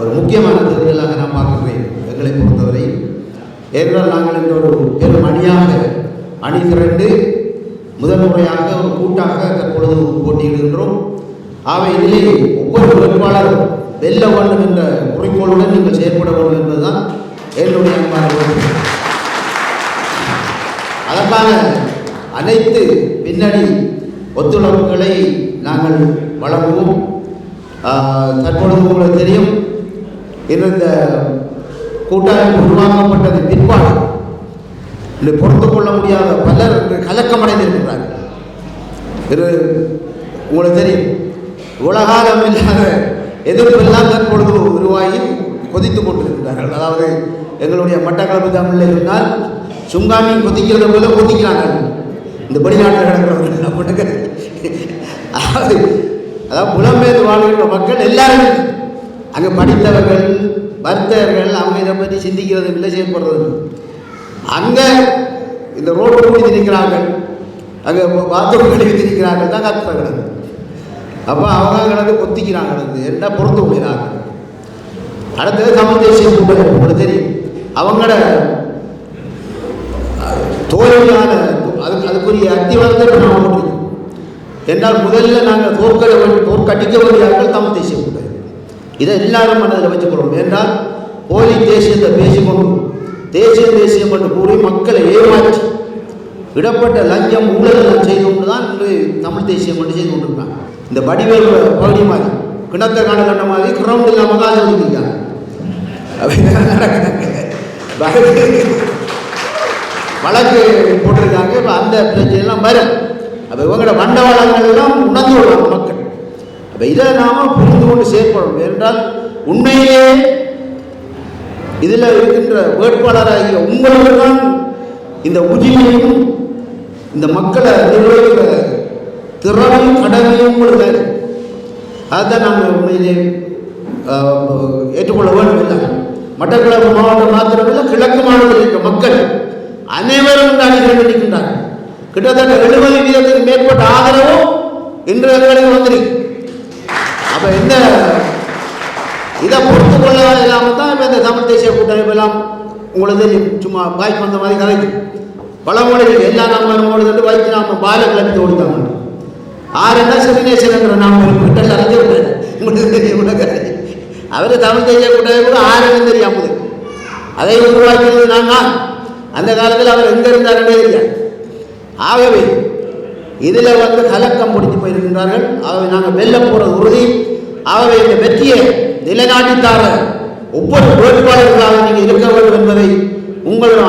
ஒரு முக்கியமான தேர்தலாக நான் பார்க்கிறேன் எங்களை பொறுத்தவரை. ஏனென்றால் நாங்கள் இந்த ஒரு பெரும் அணியாக அணி திரண்டு முதல் முறையாக ஒரு கூட்டாக தற்பொழுது போட்டியிடுகின்றோம். ஆகவே இதிலே ஒவ்வொரு வேட்பாளரும் வெல்ல வேண்டும் என்ற குறிக்கோளுடன் நீங்கள் செயற்பட வேண்டும் என்பதுதான் என்னுடைய அன்பான அதற்கான அனைத்து பின்னணி ஒத்துழைப்புகளை நாங்கள் வழங்குவோம். தற்பொழுது உங்களுக்கு தெரியும் இந்த கூட்டமைப்பு உருவாக்கப்பட்டது பிற்பாடு இல்லை பொறுத்து கொள்ள முடியாத பலர் கலக்கமடைந்திருக்கிறார்கள். இது உங்களுக்கு தெரியும். உலகாலம் இல்லாத எதிர்ப்பெல்லாம் தற்பொழுது உருவாகி கொதித்துக் கொண்டிருக்கிறார்கள். அதாவது எங்களுடைய மட்டக்களப்பு தமிழில் இருந்தால் சுங்காமி கொதிக்கிறத போல கொதிக்கிறாங்க இந்த வெளிநாட்டில் கிடக்கிறவர்கள் அப்படின்னு அதாவது அதாவது புலம்பெயர்ந்து வாழ்கின்ற மக்கள் எல்லாருமே அங்கே படித்தவர்கள் வர்த்தகர்கள் அவங்க இதை பற்றி சிந்திக்கிறதும் இல்லை செயல்படுறதும் அங்கே இந்த ரோடு மூடி திரிக்கிறார்கள் அங்கே பாத்ரூம் கழுவி திரிக்கிறார்கள் தான் கிடக்கு. அப்போ அவங்க கிடந்து கொத்திக்கிறாங்க கிடந்து என்ன பொறுத்து முடிகிறாங்க அடுத்தது தமிழ் தேசிய கூட்டம் உங்களுக்கு தெரியும். அவங்களோட தோல்வியான அது அதுக்குரிய அத்தி வளர்த்து என்றால் முதல்ல நாங்கள் தோற்கட தோற்கடிக்க வேண்டியார்கள் தமிழ் இதை எல்லாரும் மனதில் வச்சுக்கிறோம் என்றால் போலி தேசியத்தை பேசிக்கொண்டு தேசிய தேசியம் என்று கூறி மக்களை ஏமாற்றி விடப்பட்ட லஞ்சம் ஊழல் செய்து கொண்டு தான் இன்று தமிழ் தேசியம் என்று செய்து கொண்டிருக்காங்க இந்த வடிவேல் பகுதி மாதிரி கிணத்த காண கண்ட மாதிரி கிரௌண்ட் இல்லாமல் தான் ஒதுக்கிருக்காங்க வழக்கு போட்டிருக்காங்க. இப்போ அந்த பிரச்சனைலாம் வரும். அப்போ இவங்களோட வண்டவாளங்கள் எல்லாம் அப்போ இதை நாம் புரிந்து கொண்டு செயற்படும் என்றால் உண்மையிலே இதில் இருக்கின்ற வேட்பாளராகிய உங்களுக்கு தான் இந்த உரிமையும் இந்த மக்களை நிர்வகிக்கிற திறமையும் கடமையும் உங்களுக்கு வேறு. அதுதான் நாங்கள் உண்மையிலே ஏற்றுக்கொள்ள வேண்டும் இல்லை மட்டக்களப்பு மாவட்டம் மாத்திரமில்லை கிழக்கு மாவட்டத்தில் இருக்கிற மக்கள் அனைவரும் இந்த அணிகள் கிட்டத்தட்ட எழுபது வீதத்துக்கு மேற்பட்ட ஆதரவும் இன்று எங்களுக்கு வந்திருக்கு. அப்போ இந்த இதை பொறுத்து கொள்ள இல்லாமல் தான் இப்போ இந்த தமிழ் தேசிய கூட்டமைப்பு எல்லாம் உங்களுக்கு தெரியும் சும்மா வாய்ப்பு வந்த மாதிரி கதைக்கு. பழமொழி எல்லா நாம மொழிகள் வைத்து நாம பால கொடுத்தாங்க. ஓடித்தாங்க என்ன சிவநேசன் என்ற நாம விட்டல் அறிஞ்சிருப்பாரு உங்களுக்கு தெரியும் உனக்கு அவர் தமிழ் தேசிய கூட்டமைப்பு ஆறுன்னு தெரியாமல் அதை உருவாக்கியது நான் தான் அந்த காலத்தில் அவர் எங்கே இருந்தாருன்னே தெரியாது. ஆகவே இதில் வந்து கலக்கம் முடித்து போயிருக்கின்றார்கள். ஆகவே நாங்கள் வெல்ல போகிறது உறுதி. ஆகவே இந்த வெற்றியை நிலைநாட்டித்தார ஒவ்வொரு வேட்பாளர்களாக நீங்கள் இருக்க வேண்டும் என்பதை உங்களுடைய